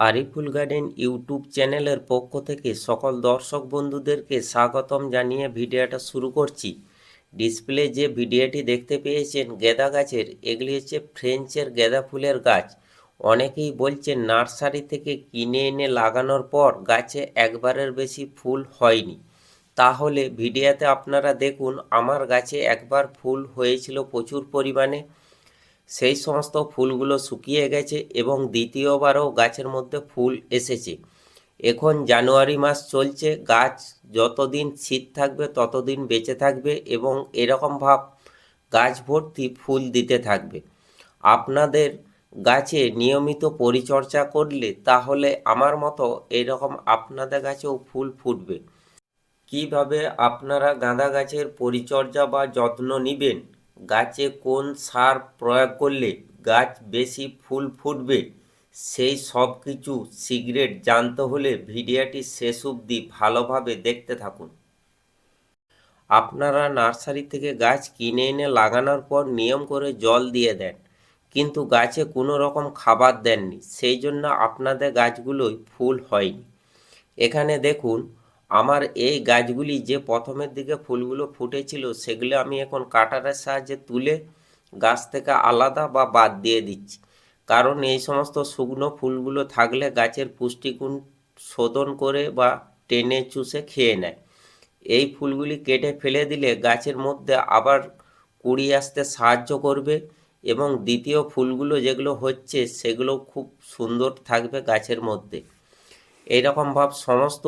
Ariful garden YouTube চ্যানেলের পক্ষ থেকে সকল দর্শক বন্ধুদেরকে স্বাগতম জানিয়ে ভিডিওটা শুরু করছি। ডিসপ্লে যে ভিডিওটি দেখতে পেয়েছেন গেঁদা গাছের, এগুলি হচ্ছে ফ্রেঞ্চের গেঁদা ফুলের গাছ। অনেকেই বলছেন নার্সারি থেকে কিনে এনে লাগানোর পর গাছে একবারের বেশি ফুল হয়নি। তাহলে ভিডিওতে আপনারা দেখুন, আমার গাছে একবার ফুল হয়েছিল প্রচুর পরিমাণে। সেই সমস্ত ফুলগুলো শুকিয়ে গেছে এবং দ্বিতীয়বারও গাছের মধ্যে ফুল এসেছে। এখন জানুয়ারি মাস চলছে, গাছ যতদিন শীত থাকবে ততদিন বেঁচে থাকবে এবং এরকম ভাব গাছ ভর্তি ফুল দিতে থাকবে। আপনাদের গাছে নিয়মিত পরিচর্যা করলে তাহলে আমার মতো এরকম আপনাদের গাছেও ফুল ফুটবে। কীভাবে আপনারা গাঁদা গাছের পরিচর্যা বা যত্ন নেবেন? গাছে কোন সার প্রয়োগ করলে গাছ বেশি ফুল ফুটবে? সেই সব কিছু সিক্রেট জানতে হলে ভিডিওটি শেষ অবধি ভালোভাবে দেখতে থাকুন। আপনারা নার্সারি থেকে গাছ কিনে এনে লাগানোর পর নিয়ম করে জল দিয়ে দেন, কিন্তু গাছে কোনো রকম খাবার দেননি, সেই জন্য আপনাদের গাছগুলোই ফুল হয়নি। এখানে দেখুন আমার এই গাছগুলি যে প্রথমের দিকে ফুলগুলো ফুটেছিল, সেগুলো আমি এখন কাটারের সাহায্যে তুলে গাছ থেকে আলাদা বা বাদ দিয়ে দিচ্ছি। কারণ এই সমস্ত শুকনো ফুলগুলো থাকলে গাছের পুষ্টিগুণ শোধন করে বা টেনে চুষে খেয়ে নেয়। এই ফুলগুলি কেটে ফেলে দিলে গাছের মধ্যে আবার কুড়ি আসতে সাহায্য করবে এবং দ্বিতীয় ফুলগুলো যেগুলো হচ্ছে সেগুলো খুব সুন্দর থাকবে গাছের মধ্যে। এইরকম ভাব সমস্ত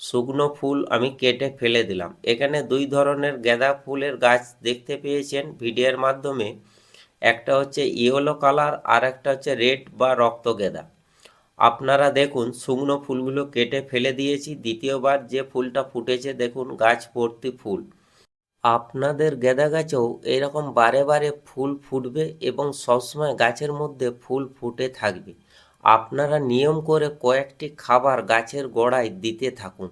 শুকনো ফুল আমি কেটে ফেলে দিলাম। এখানে দুই ধরনের গাঁদা ফুলের গাছ দেখতে পেয়েছেন ভিডিওর মাধ্যমে। একটা হচ্ছে ইয়েলো কালার, আর একটা হচ্ছে রেড বা রক্ত গেঁদা। আপনারা দেখুন, শুকনো ফুলগুলো কেটে ফেলে দিয়েছি। দ্বিতীয়বার যে ফুলটা ফুটেছে, দেখুন গাছ ভর্তি ফুল। আপনাদের গেঁদা গাছেও এরকম বারে বারে ফুল ফুটবে এবং সবসময় গাছের মধ্যে ফুল ফুটে থাকবে। আপনারা নিয়ম করে কয়েকটি খাবার গাছের গোড়ায় দিতে থাকুন।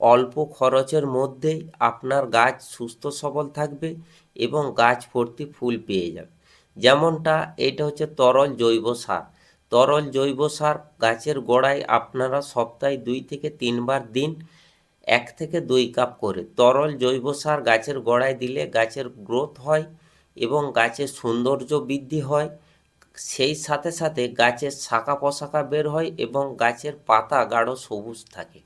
অল্প খরচের মধ্যেই আপনার গাছ সুস্থ সবল থাকবে এবং গাছ ভর্তি ফুল পেয়ে যাবে। যেমনটা এটা হচ্ছে তরল জৈব সার। তরল জৈব সার গাছের গোড়ায় আপনারা সপ্তাহে দুই থেকে তিনবার দিন এক থেকে দুই কাপ করে তরল জৈব সার গাছের গোড়ায় দিলে গাছের গ্রোথ হয় এবং গাছের সৌন্দর্য বৃদ্ধি হয়। সেই সাথে সাথে গাছের শাখা পোশাখা বের হয় এবং গাছের পাতা গাঢ় সবুজ থাকে।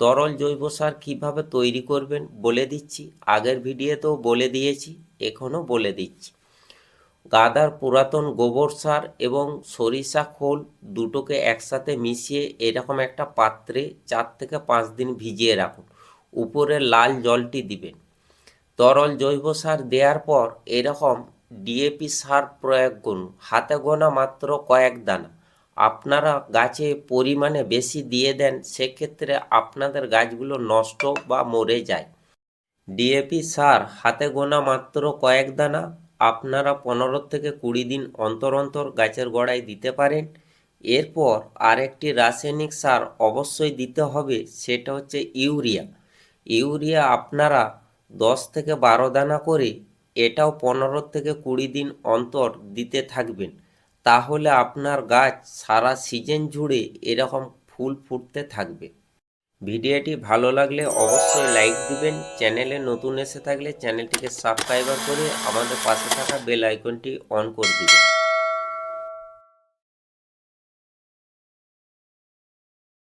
তরল জৈব সার কীভাবে তৈরি করবেন বলে দিচ্ছি, আগের ভিডিওতেও বলে দিয়েছি, এখনও বলে দিচ্ছি। গাদার পুরাতন গোবর সার এবং সরিষা, খোল দুটোকে একসাথে মিশিয়ে এরকম একটা পাত্রে চার থেকে পাঁচ দিন ভিজিয়ে রাখুন। উপরে লাল জলটি দিবেন। তরল জৈব সার দেওয়ার পর এরকম ডিএপি সার প্রয়োগ করুন। হাতে গোনা মাত্র কয়েক দানা। আপনারা গাছে পরিমাণে বেশি দিয়ে দেন, সেক্ষেত্রে আপনাদের গাছগুলো নষ্ট বা মরে যায়। ডিএপি সার হাতে গোনা মাত্র কয়েক দানা। আপনারা পনেরো থেকে কুড়ি দিন অন্তর অন্তর গাছের গোড়ায় দিতে পারেন। এরপর আরেকটি রাসায়নিক সার অবশ্যই দিতে হবে, সেটা হচ্ছে ইউরিয়া। ইউরিয়া আপনারা দশ থেকে বারো দানা করে এটাও পনেরো থেকে কুড়ি দিন অন্তর দিতে থাকবেন। তাহলে আপনার গাছ সারা সিজন জুড়ে এরকম ফুল ফুটতে থাকবে। ভিডিওটি ভালো লাগলে অবশ্যই লাইক দিবেন। চ্যানেলে নতুন এসে থাকলে চ্যানেলটিকে সাবস্ক্রাইবার করে আমাদের পাশে থাকা বেল আইকনটি অন করে দিবেন।